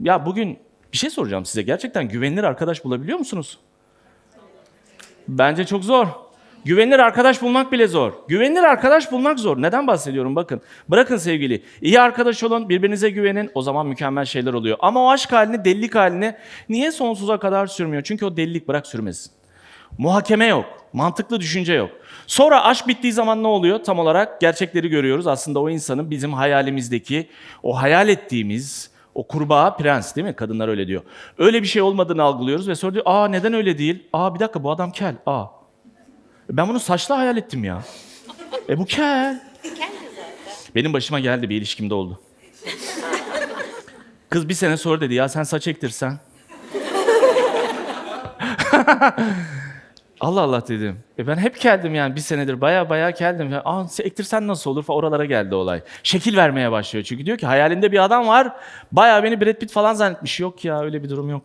Ya bugün bir şey soracağım size. Gerçekten güvenilir arkadaş bulabiliyor musunuz? Bence çok zor. Güvenilir arkadaş bulmak bile zor. Güvenilir arkadaş bulmak zor. Neden bahsediyorum bakın. Bırakın sevgili. İyi arkadaş olun, birbirinize güvenin. O zaman mükemmel şeyler oluyor. Ama o aşk halini, delilik halini niye sonsuza kadar sürmüyor? Çünkü o delilik bırak sürmesin. Muhakeme yok. Mantıklı düşünce yok. Sonra aşk bittiği zaman ne oluyor? Tam olarak gerçekleri görüyoruz. Aslında o insanın bizim hayalimizdeki, o hayal ettiğimiz, o kurbağa prens değil mi? Kadınlar öyle diyor. Öyle bir şey olmadığını algılıyoruz ve sonra diyor, aa neden öyle değil? Aa bir dakika bu adam kel. Aa. Ben bunu saçlı hayal ettim ya. E bu kel. Benim başıma geldi bir ilişkimde oldu. Kız bir sene sonra dedi ya sen saç ektirsen. Allah Allah dedim. E ben hep keldim yani bir senedir baya baya keldim. Ya, Aa ektirsen nasıl olur falan oralara geldi olay. Şekil vermeye başlıyor çünkü diyor ki hayalinde bir adam var. Baya beni Brad Pitt falan zannetmiş. Yok ya öyle bir durum yok.